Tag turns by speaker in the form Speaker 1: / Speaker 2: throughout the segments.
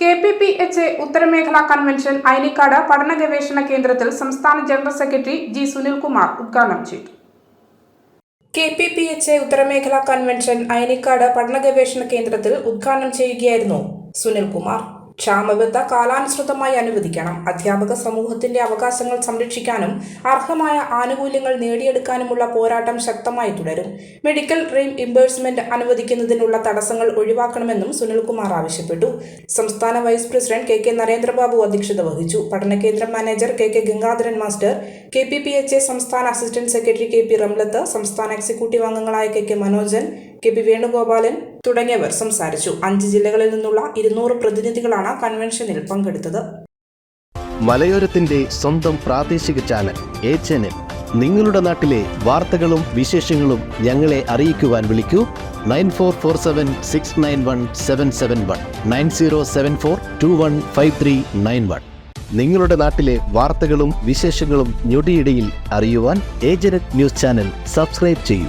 Speaker 1: K P P H A ഉത്തരമേഖലാ convention Ayanikkad പഠന ഗവേഷണ കേന്ദ്രത്തിൽ സംസ്ഥാന ജനറൽ സെക്രട്ടറി ജി സുനിൽകുമാർ ഉദ്ഘാടനം ചെയ്തു. K P P H A ഉത്തരമേഖലാ convention Ayanikkad പഠന ഗവേഷണ കേന്ദ്രത്തിൽ ഉദ്ഘാടനം ചെയ്യുകയായിരുന്നു സുനിൽകുമാർ. ക്ഷാമബത്ത കാലാനുസൃതമായി അനുവദിക്കണം. അധ്യാപക സമൂഹത്തിന്റെ അവകാശങ്ങൾ സംരക്ഷിക്കാനും അർഹമായ ആനുകൂല്യങ്ങൾ നേടിയെടുക്കാനുമുള്ള പോരാട്ടം ശക്തമായി തുടരും. മെഡിക്കൽ റീം ഇംബേഴ്സ്മെന്റ് അനുവദിക്കുന്നതിനുള്ള തടസ്സങ്ങൾ ഒഴിവാക്കണമെന്നും സുനിൽകുമാർ ആവശ്യപ്പെട്ടു. സംസ്ഥാന vice president K K Narendrababu അധ്യക്ഷത വഹിച്ചു. പഠനകേന്ദ്ര manager K K Gangadharan master K P P H A സംസ്ഥാന assistant secretary K P Ramlath സംസ്ഥാന എക്സിക്യൂട്ടീവ് അംഗങ്ങളായ K K Manojan K P Venugopalan തുടങ്ങിയവർ സംസാരിച്ചു. അഞ്ച് ജില്ലകളിൽ നിന്നുള്ള ഇരുന്നൂറ് പ്രതിനിധികളാണ് കൺവെൻഷനിൽ പങ്കെടുത്തത്.
Speaker 2: മലയോരത്തിന്റെ സ്വന്തം പ്രാദേശിക ചാനൽ എ ചാനൽ. നിങ്ങളുടെ നാട്ടിലെ വാർത്തകളും വിശേഷങ്ങളും ഞങ്ങളെ അറിയിക്കുവാൻ വിളിക്കൂ. Nine four four seven six nine one seven seven one nine zero seven four two one five three nine one. നിങ്ങളുടെ നാട്ടിലെ വാർത്തകളും വിശേഷങ്ങളും ഞൊടിയിടയിൽ അറിയുവാൻ ഏജനറ്റ് ന്യൂസ് ചാനൽ സബ്സ്ക്രൈബ് ചെയ്യൂ.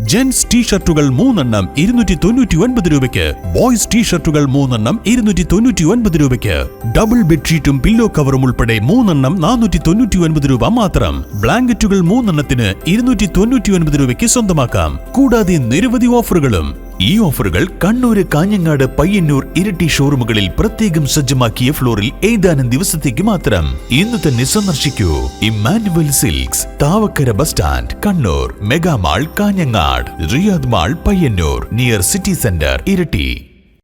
Speaker 3: ജെന്റ്സ് ടീഷർട്ടുകൾ മൂന്നെണ്ണം ഇരുന്നൂറ്റി തൊണ്ണൂറ്റി ഒൻപത് രൂപയ്ക്ക്. ബോയ്സ് ടീഷർട്ടുകൾ മൂന്നെണ്ണം ഇരുന്നൂറ്റി തൊണ്ണൂറ്റി ഒൻപത് രൂപയ്ക്ക് ഡബിൾ ബെഡ്ഷീറ്റും പില്ലോ കവറും ഉൾപ്പെടെ മൂന്നെണ്ണം നാനൂറ്റി തൊണ്ണൂറ്റി ഒൻപത് രൂപ മാത്രം. ബ്ലാങ്കറ്റുകൾ മൂന്നെണ്ണത്തിന് ഇരുന്നൂറ്റി തൊണ്ണൂറ്റി ഒൻപത് രൂപയ്ക്ക് സ്വന്തമാക്കാം. കൂടാതെ നിരവധി ഓഫറുകളും ഈ ഓഫറുകൾ കണ്ണൂര് കാഞ്ഞങ്ങാട് പയ്യന്നൂർ ഇരട്ടി ഷോറൂമുകളിൽ പ്രത്യേകം സജ്ജമാക്കിയ ഫ്ലോറിൽ ഏതാനും ദിവസത്തേക്ക് മാത്രം. ഇന്ന് തന്നെ സന്ദർശിക്കൂ. Immanuel silks Thavakkara bus stand Kannur mega mall Kanhangad Riyadh mall Payyanur near city centre ഇരട്ടി.